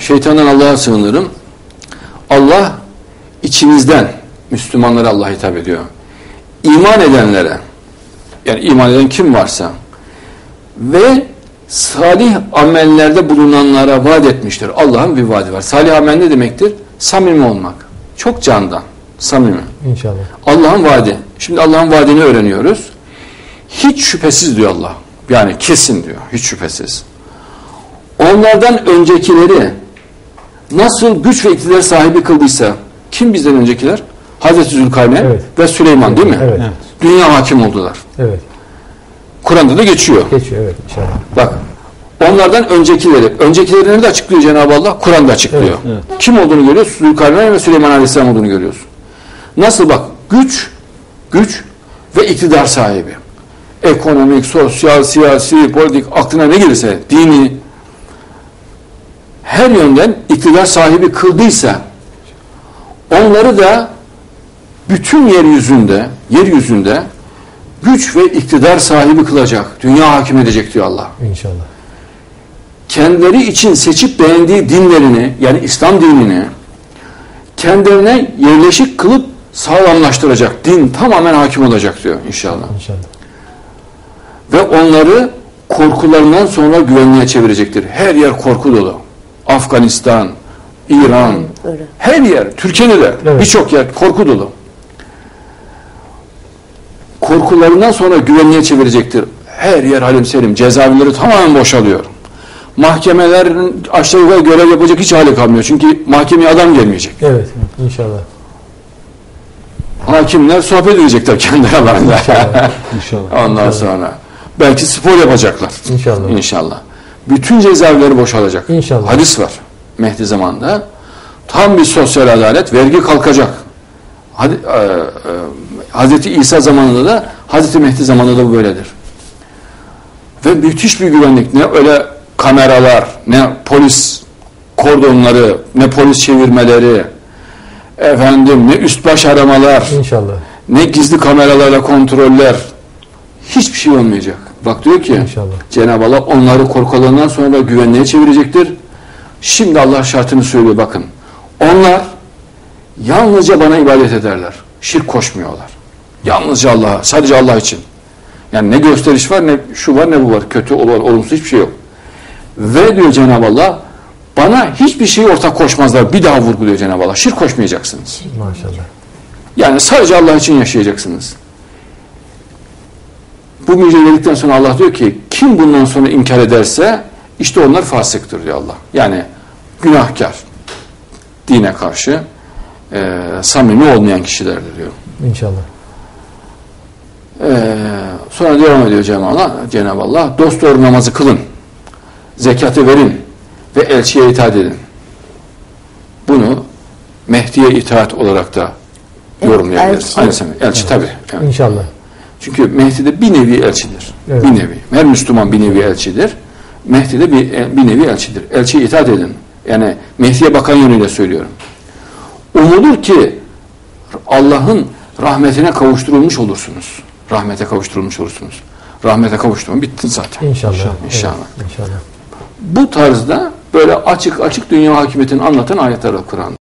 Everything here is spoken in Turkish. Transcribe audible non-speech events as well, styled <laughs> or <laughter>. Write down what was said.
Şeytandan Allah'a sığınırım. Allah içinizden Müslümanlara Allah hitap ediyor. İman edenlere yani iman eden kim varsa ve salih amellerde bulunanlara vaat etmiştir. Allah'ın bir vaadi var. Salih amel ne demektir? Samimi olmak. Çok candan. Samimi. İnşallah. Allah'ın vaadi. Şimdi Allah'ın vaadini öğreniyoruz. Hiç şüphesiz diyor Allah. Yani kesin diyor. Hiç şüphesiz. Onlardan öncekileri nasıl güç ve iktidar sahibi kıldıysa kim bizden öncekiler? Hazreti Zülkarneyn Evet. ve Süleyman değil mi? Evet. Evet. Dünya hakim oldular. Evet. Kur'an'da da geçiyor. Geçiyor evet inşallah. Bak onlardan öncekileri, öncekilerini de açıklıyor Cenab-ı Allah, Kur'an'da açıklıyor. Evet, Kim olduğunu görüyoruz? Zülkarneyn ve Süleyman Aleyhisselam olduğunu görüyoruz. Nasıl bak? Güç, güç ve iktidar sahibi. Ekonomik, sosyal, siyasi, politik, aklına ne gelirse, dini, her yönden iktidar sahibi kıldıysa, onları da bütün yeryüzünde, yeryüzünde güç ve iktidar sahibi kılacak, dünya hakim edecek diyor Allah İnşallah. kendileri için seçip beğendiği dinlerini yani İslam dinini kendilerine yerleşik kılıp sağlamlaştıracak. Din tamamen hakim olacak diyor inşallah. İnşallah. Ve onları korkularından sonra güvenliğe çevirecektir. Her yer korku dolu. Afganistan, İran, Öyle. her yer, Türkiye'de de Evet. birçok yer korku dolu. Korkularından sonra güvenliğe çevirecektir. Her yer halim selim. Cezaevleri tamamen boşalıyor. Mahkemelerin aşağı yukarı görev yapacak hiç hali kalmıyor. Çünkü mahkemeye adam gelmeyecek. Evet inşallah. Hakimler sohbet edecekler kendi aralarında. <laughs> İnşallah. Ondan sonra belki spor yapacaklar. İnşallah. İnşallah. Bütün cezaevleri boşalacak. İnşallah. Hadis var Mehdi zamanında. Tam bir sosyal adalet, vergi kalkacak. Hadi, e, e, Hazreti İsa zamanında da Hazreti Mehdi zamanında da bu böyledir. Ve müthiş bir güvenlik. Ne öyle kameralar, ne polis kordonları, ne polis çevirmeleri, efendim ne üst baş aramalar, İnşallah. ne gizli kameralarla kontroller. Hiçbir şey olmayacak. Bak diyor ki. Cenab-ı Allah onları korkularından sonra güvenliğe çevirecektir. Şimdi Allah şartını söylüyor bakın. Onlar yalnızca bana ibadet ederler. Şirk koşmuyorlar. Yalnızca Allah'a, sadece Allah için. Yani ne gösteriş var, ne şu var, ne bu var. Kötü, olur, olumsuz hiçbir şey yok. Ve diyor Cenab-ı Allah, bana hiçbir şey ortak koşmazlar. Bir daha vurguluyor Cenab-ı Allah. Şirk koşmayacaksınız. Maşallah. Yani sadece Allah için yaşayacaksınız. Bu müjdeledikten sonra Allah diyor ki kim bundan sonra inkar ederse işte onlar fasıktır diyor Allah. Yani günahkar dine karşı e, samimi olmayan kişilerdir diyor. İnşallah. E, sonra devam ediyor Cenab-ı Allah, Cenab-ı Allah dost doğru namazı kılın, zekatı verin ve elçiye itaat edin. Bunu Mehdi'ye itaat olarak da yorumlayabiliriz. elçi. Aynı zamanda elçi tabii. Evet. İnşallah. Çünkü Mehdi de bir nevi elçidir. Evet. Bir nevi. Her Müslüman bir nevi elçidir. Mehdi de bir, bir nevi elçidir. Elçiye itaat edin. Yani Mehdi'ye bakan yönüyle söylüyorum. Umulur ki Allah'ın rahmetine kavuşturulmuş olursunuz. Rahmete kavuşturulmuş olursunuz. Rahmete kavuşturma bittin zaten. İnşallah. İnşallah. Evet, İnşallah. Bu tarzda böyle açık açık dünya hakimiyetini anlatan ayetler var Kur'an'da.